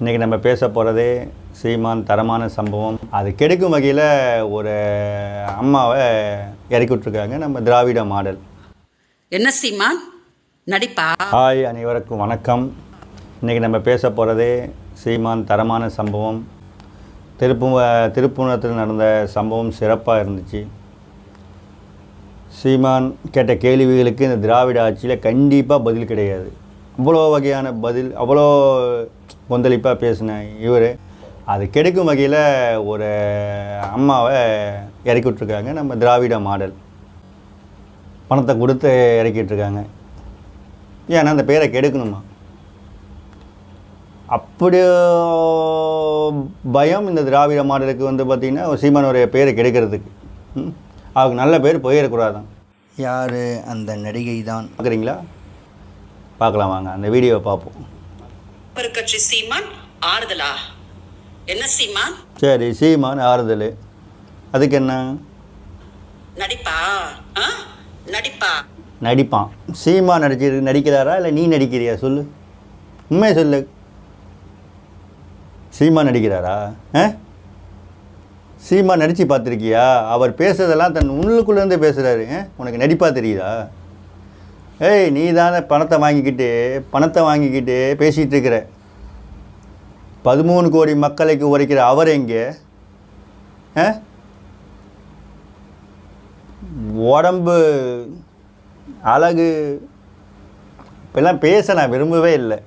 இன்றைக்கி நம்ம பேச போகிறது சீமான் தரமான சம்பவம். அது கெடுக்கும் வகையில் ஒரு அம்மாவை இறக்கி விட்ருக்காங்க நம்ம திராவிட மாடல். என்ன சீமான்? நடிப்பா? ஹாய் அனைவருக்கும் வணக்கம். இன்றைக்கி நம்ம பேச போகிறது சீமான் தரமான சம்பவம். திருப்பு திருப்புணத்தில் நடந்த சம்பவம் சிறப்பாக இருந்துச்சு. சீமான் கேட்ட கேள்விகளுக்கு இந்த திராவிட ஆட்சியில் கண்டிப்பாக பதில் கிடையாது. அவ்வளோ வகையான பதில் அவ்வளோ கொந்தளிப்பாக பேசின இவர் அது கெடுக்கும் வகையில் ஒரு அம்மாவை இறக்கி விட்ருக்காங்க நம்ம திராவிட மாடல். பணத்தை கொடுத்து இறக்கிட்டு இருக்காங்க ஏன்னா அந்த பேரை கெடுக்கணுமா? அப்படி பயம் இந்த திராவிட மாடலுக்கு வந்து பார்த்திங்கன்னா சீமானுடைய பேரை கெடுக்கிறதுக்கு? அவங்க நல்ல பேர் போயிடக்கூடாதான் யார் அந்த நடிகை தான் பார்க்குறீங்களா பார்க்கலாம் வாங்க அந்த வீடியோவை பார்ப்போம். கட்சி சீமான் ஆறுதலா? என்ன சீமான்? சரி சீமான் ஆறுதல். அதுக்கு என்ன நடிப்பா நடிப்பா? நடிப்பான். சீமா நடிச்சு நடிக்கிறாரா இல்லை நீ நடிக்கிறியா? சொல்லு. உண்மையை சொல்லு. சீமா நடிக்கிறாரா? ஆ? சீமா நடித்து பார்த்துருக்கியா? அவர் பேசுறதெல்லாம் தன் உள்ளுக்குள்ளேருந்து பேசுகிறாரு உனக்கு நடிப்பாக தெரியுதா? ஏய் நீ தானே பணத்தை வாங்கிக்கிட்டு பணத்தை வாங்கிக்கிட்டு பேசிகிட்டு இருக்கிற பதிமூணு கோடி மக்களுக்கு உரைக்கிற அவர் எங்கே? ஆ? உடம்பு அழகு இப்பெல்லாம் பேச நான் விரும்பவே இல்லை.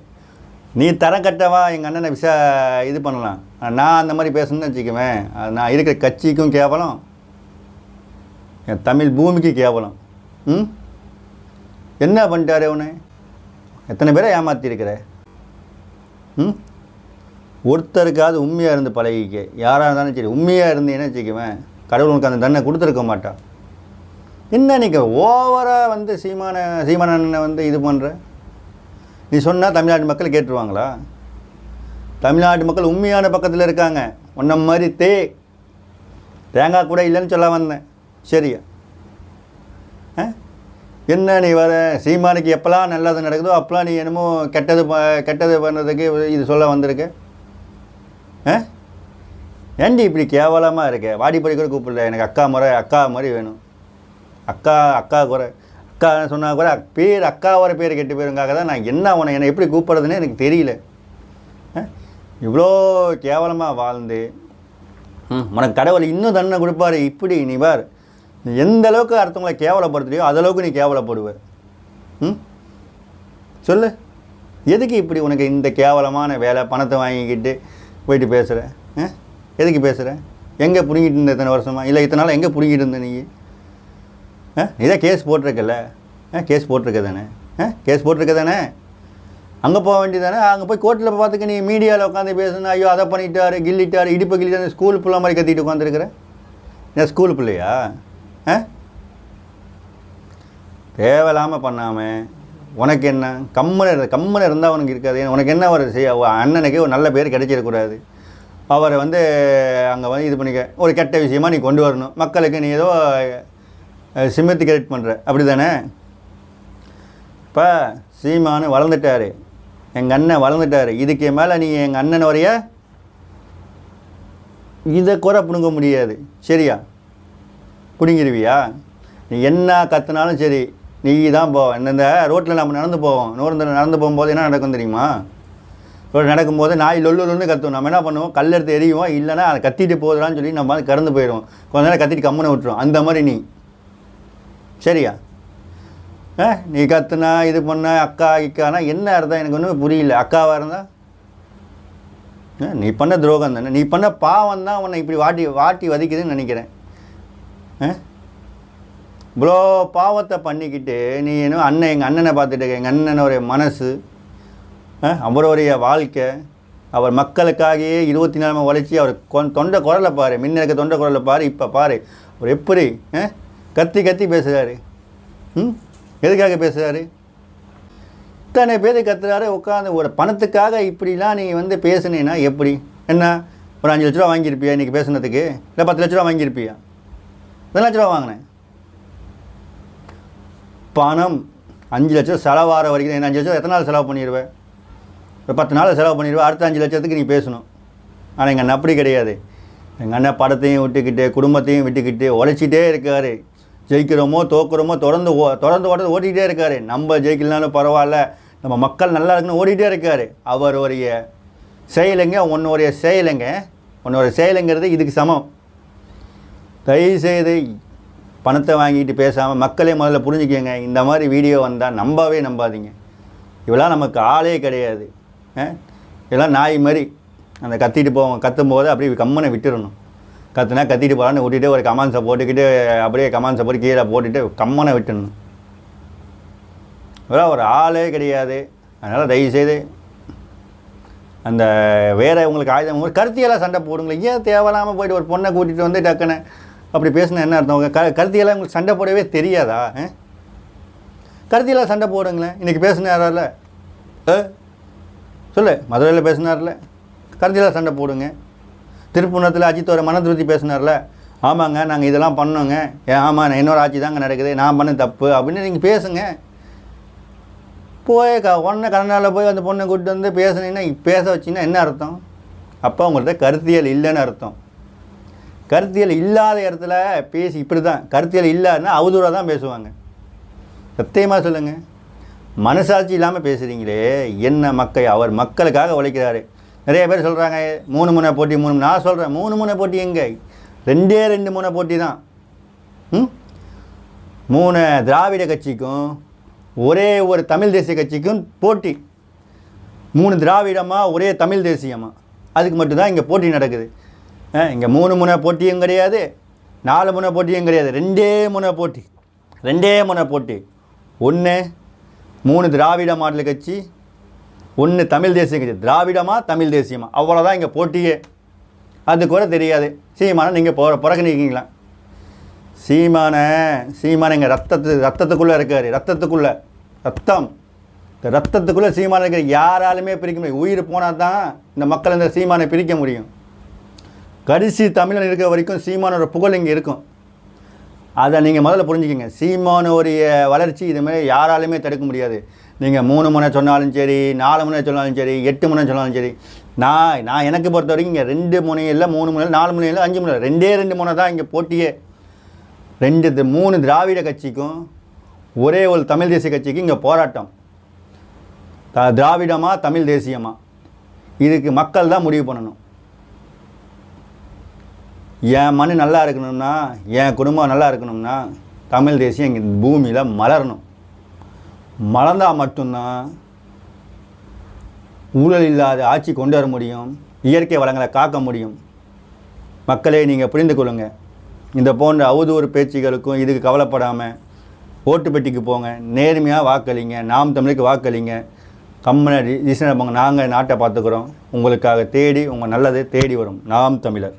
நீ தரம் கட்டவா எங்கள் அண்ணனை விசா இது பண்ணலாம். நான் அந்த மாதிரி பேசணும்னு வச்சுக்குவேன். அது நான் இருக்கிற கட்சிக்கும் கேவலம். என் தமிழ் பூமிக்கு கேவலம். ம்? என்ன பண்ணிட்டாரு அவனு? எத்தனை பேரை ஏமாற்றிருக்கிற ம்? ஒருத்தருக்காவது உண்மையாக இருந்து பழகிக்க. யாராக இருந்தாலும் சரி உண்மையாக இருந்து என்ன வச்சுக்குவேன் கடவுள் உனக்கு அந்த தண்டனை கொடுத்துருக்க மாட்டான். என்ன நீங்கள் ஓவராக வந்து சீமான சீமானண்ணனை வந்து இது பண்ணுற நீ சொன்னால் தமிழ்நாட்டு மக்கள் கேட்டுருவாங்களா? தமிழ்நாட்டு மக்கள் உண்மையான பக்கத்தில் இருக்காங்க. உன்ன மாதிரி தே தேங்காய் கூட இல்லைன்னு சொல்ல வந்தேன். சரியா? ஆ? என்ன நீ வர? சீமானுக்கு எப்போல்லாம் நல்லது நடக்குதோ அப்போல்லாம் நீ என்னமோ கெட்டது கெட்டது பண்ணுறதுக்கு இது சொல்ல வந்திருக்கு? ஆ? ஏண்டி இப்படி கேவலமாக இருக்க? வாடி படி கூட கூப்பிடல. எனக்கு அக்கா முறை அக்கா மாதிரி வேணும். அக்கா அக்கா குறை. அக்கா சொன்னால் கூட பேர் அக்காவோட பேர் கெட்டு போயிருங்காக தான் நான் என்ன உன என்னை எப்படி கூப்பிட்றதுன்னு எனக்கு தெரியல. ஆ? இவ்வளோ கேவலமாக வாழ்ந்து. ம், உனக்கு கடவுள் இன்னும் தண்டனை கொடுப்பாரு. இப்படி நீ பார். நீ எந்த அளவுக்கு அடுத்தவங்களை கேவலப்படுத்துறியோ அதளவுக்கு அளவுக்கு நீ கேவலப்படுவ. ம்? சொல்லு. எதுக்கு இப்படி உனக்கு இந்த கேவலமான வேலை பணத்தை வாங்கிக்கிட்டு போயிட்டு பேசுகிற ஆ எதுக்கு பேசுகிற எங்கே பிடுங்கிட்டு இருந்த இத்தனை வருஷமா? இல்லை இத்தனை நாள் எங்கே பிடுங்கிட்டு இருந்த நீ? ஆ? இதான் கேஸ் போட்டிருக்கல ஆ கேஸ் போட்டிருக்க தானே? ஆ கேஸ் போட்டிருக்க தானே? அங்கே போக வேண்டியதானே? அங்கே போய் கோர்ட்டில் பார்த்துக்க நீ மீடியாவில் உட்காந்து பேசணும் ஐயோ அதை பண்ணிட்டாரு கில்லிட்டாரு இடிப்பு கிள்ளிட்டாரு ஸ்கூல் பிள்ளை மாதிரி கத்திட்டு உட்காந்துருக்குற ஏன் ஸ்கூல் பிள்ளையா? தேவையில்லாமல் பண்ணாமல் உனக்கு என்ன? கம்மனை இரு கம்மனை இருந்தால் உனக்கு இருக்காது. உனக்கு என்ன ஒரு செய்ய உன் அண்ணனுக்கு ஒரு நல்ல பேர் கிடைச்சிடக்கூடாது அவரை வந்து அங்கே வந்து இது பண்ணிக்க. ஒரு கெட்ட விஷயமாக நீ கொண்டு வரணும். மக்களுக்கு நீ ஏதோ சிம்மத்து கிரியேட் பண்ணுற அப்படி தானே இப்போ சீமானு வளர்ந்துட்டாரு. எங்கள் அண்ணன் வளர்ந்துட்டாரு. இதுக்கு மேலே நீ எங்கள் அண்ணன் வரைய இதை குறை பிடுங்க முடியாது. சரியா? பிடுங்கிடுவியா நீ என்ன கத்துனாலும் சரி நீ தான் போ. இந்த ரோட்டில் நம்ம நடந்து போவோம். நூறு நடந்து போகும்போது என்ன நடக்கும் தெரியுமா? ரோடு நடக்கும்போது நாய் லொல்லு லொல்லுன்னு கத்துவோம் நம்ம என்ன பண்ணுவோம்? கல் எடுத்து எறிவோம். இல்லைன்னா அதை கத்திட்டு போகுதான்னு சொல்லி நம்ம வந்து கடந்து போயிடுவோம். கொஞ்ச நேரம் கத்திட்டு கம்முன்னு விட்டுருவோம். அந்த மாதிரி நீ. சரியா? ஆ நீ கத்துனா இது பண்ண அக்கா இக்கானா என்ன அர்த்தம்? எனக்கு ஒன்றும் புரியல. அக்காவாக இருந்தால் ஆ, நீ பண்ண துரோகம் தானே. நீ பண்ண பாவம் தான் உன்னை இப்படி வாட்டி வாட்டி வதைக்குதுன்னு நினைக்கிறேன். இவ்வளோ பாவத்தை பண்ணிக்கிட்டு நீ என்ன அண்ணன் எங்கள் அண்ணனை பார்த்துட்டு எங்கள் அண்ணனுடைய மனசு ஆ, அவருடைய வாழ்க்கை அவர் மக்களுக்காகவே இருபத்தி நாலு உழைச்சி அவர் கொ- தொண்டை குரலை பாரு முன்ன இருக்க தொண்டை குரலை பாரு இப்போ பாரு. அவர் எப்படி ஆ, கத்தி கத்தி பேசுகிறாரு ம்? எதுக்காக பேசுகிறாரு இத்தனை பேர் கத்துறாரு உட்காந்து ஒரு பணத்துக்காக இப்படிலாம் நீ வந்து பேசுனீன்னா எப்படி? என்ன? ஒரு அஞ்சு லட்ச ரூபா வாங்கியிருப்பியா இன்றைக்கி பேசுனதுக்கு? இல்லை பத்து லட்ச ரூபா வாங்கியிருப்பியா? எத்தனை லட்ச ரூபா வாங்கினேன். பணம் அஞ்சு லட்சம் செலவாகிற வரைக்கும் என்ன அஞ்சு லட்சம் எத்தனை நாள் செலவு பண்ணிடுவேன் ஒரு பத்து நாள் செலவு பண்ணிடுவேன் அடுத்த அஞ்சு லட்சத்துக்கு நீ பேசணும். ஆனால் எங்கள் அண்ணன் அப்படி கிடையாது. எங்கள் அண்ணன் படத்தையும் விட்டுக்கிட்டு குடும்பத்தையும் விட்டுக்கிட்டு உழைச்சிட்டே இருக்கார். ஜெயிக்கிறோமோ தோக்குறோமோ தொடர்ந்து ஓ தொடர்ந்து ஓட ஓடிக்கிட்டே இருக்கார். நம்ம ஜெயிக்கலனாலும் பரவாயில்ல நம்ம மக்கள் நல்லா இருக்குன்னு ஓடிக்கிட்டே இருக்கார். அவருடைய செயலுங்க உன்னுடைய செயலுங்க உன்னோட செயலுங்கிறது இதுக்கு சமம். தயவுசெய்து பணத்தை வாங்கிட்டு பேசாமல் மக்களே முதல்ல புரிஞ்சுக்கோங்க இந்த மாதிரி வீடியோ வந்தால் நம்பவே நம்பாதீங்க. இவெல்லாம் நமக்கு ஆளே கிடையாது. ஆ? இதெல்லாம் நாய் மாதிரி அந்த கத்திட்டு போவோம். கத்தும் போது அப்படியே கம்மனை விட்டுடணும் கத்துனா கத்திட்டு போகலான்னு விட்டுட்டு ஒரு கமான்ஸை போட்டுக்கிட்டு அப்படியே கமான்ஸை போட்டு கீழே போட்டுட்டு கம்மனை விட்டுடணும் இதெல்லாம் ஒரு ஆளே கிடையாது. அதனால் தயவுசெய்து அந்த வேற உங்களுக்கு ஆயுதம் ஒரு கருத்தியெல்லாம் சண்டை போடுங்களேன். ஏன் தேவையில்லாமல் போயிட்டு ஒரு பொண்ணை கூட்டிகிட்டு வந்து டக்குன்னு அப்படி பேசினா என்ன அர்த்தம்? க கருத்தியெல்லாம் உங்களுக்கு சண்டை போடவே தெரியாதா? ஆ? கருத்தியெல்லாம் சண்டை போடுங்களேன். இன்றைக்கி பேசினாரில்ல. சொல்லு. மதுரையில் பேசினார்ல கருத்தியெல்லாம் சண்டை போடுங்க. திருப்பூணத்தில் அஜித் ஒரு மன திருப்தி பேசினார்ல ஆமாங்க நாங்கள் இதெல்லாம் பண்ணோங்க. ஏன் ஆமாம் நான் என்னோட ஆட்சி தாங்க நடக்குது. நான் பண்ண தப்பு. அப்படின்னு நீங்கள் பேசுங்க. போய் க உடனே கனடாவில் போய் அந்த பொண்ணை கூப்பிட்டு வந்து பேசுனீங்கன்னா பேச வச்சிங்கன்னா என்ன அர்த்தம்? அப்போ உங்கள்கிட்ட கருத்தியல் இல்லைன்னு அர்த்தம். கருத்தியல் இல்லாத இடத்துல பேசி இப்படி தான் கருத்தியல் இல்லாதுன்னா அவதூறாக தான் பேசுவாங்க. சத்தியமாக சொல்லுங்கள் மனசாட்சி இல்லாமல் பேசுகிறீங்களே என்ன மக்கள் அவர் மக்களுக்காக உழைக்கிறாரு. நிறைய பேர் சொல்கிறாங்க மூணு முனை போட்டி மூணு நான் சொல்கிறேன் மூணு முனை போட்டி எங்கே? ரெண்டே ரெண்டு முனை போட்டி தான். ம்? மூணு திராவிட கட்சிக்கும் ஒரே ஒரு தமிழ் தேசிய கட்சிக்கும் போட்டி. மூணு திராவிடமா ஒரே தமிழ் தேசியமாக அதுக்கு மட்டும்தான் இங்கே போட்டி நடக்குது. இங்கே மூணு முனை போட்டியும் கிடையாது நாலு முனை போட்டியும் கிடையாது ரெண்டே முனை போட்டி ரெண்டே முனை போட்டி. ஒன்று மூணு திராவிட மாடல் கட்சி ஒன்று தமிழ் தேசிய கட்சி. திராவிடமா தமிழ் தேசியமா? அவ்வளோதான் இங்கே போட்டியே. அது கூட தெரியாது. சீமானை நீங்கள் போகிற புறக்கணிக்கீங்களா சீமான சீமான எங்கள் ரத்தத்து ரத்தத்துக்குள்ளே இருக்கார் ரத்தத்துக்குள்ளே. ரத்தம். இந்த ரத்தத்துக்குள்ளே சீமான இருக்கிற யாராலுமே பிரிக்க முடியும். உயிர் போனால் தான் இந்த மக்கள் இந்த சீமானை பிரிக்க முடியும். கடைசி தமிழன் இருக்கிற வரைக்கும் சீமானோட புகழ் இங்கே இருக்கும். அதை நீங்கள் முதல்ல புரிஞ்சுக்கிங்க. சீமானோடைய வளர்ச்சி இதுமாதிரி யாராலுமே தடுக்க முடியாது. நீங்கள் மூணு முனை சொன்னாலும் சரி நாலு முனை சொன்னாலும் சரி எட்டு முனை சொன்னாலும் சரி. நான் நான் எனக்கு பொறுத்த வரைக்கும் இங்கே ரெண்டு முனையில் மூணு முனையில் நாலு முனையில் அஞ்சு முனையில் ரெண்டே ரெண்டு முனை தான் இங்கே போட்டியே. ரெண்டு மூணு திராவிட கட்சிக்கும் ஒரே ஒரு தமிழ் தேசிய கட்சிக்கும் இங்கே போராட்டம். த- திராவிடமாக தமிழ் தேசியமாக இதுக்கு மக்கள் தான் முடிவு பண்ணணும். என் மண் நல்லா இருக்கணும்னா என் குடும்பம் நல்லா இருக்கணும்னா தமிழ் தேசியம் இங்கே பூமியில் மலரணும். மலர்ந்தால் மட்டும்தான் ஊழல் இல்லாத ஆட்சி கொண்டு வர முடியும் இயற்கை வளங்களை காக்க முடியும். மக்களே நீங்கள் புரிந்து கொள்ளுங்கள் இந்த போன்ற அவதூறு பேச்சுகளுக்கும் இதுக்கு கவலைப்படாமல் ஓட்டு பெட்டிக்கு போங்க நேர்மையாக வாக்களிங்க நாம் தமிழுக்கு வாக்களிங்க. கம்மனை போங்க நாங்கள் நாட்டை பார்த்துக்குறோம். உங்களுக்காக தேடி உங்கள் நல்லது தேடி வரும். நாம் தமிழர்.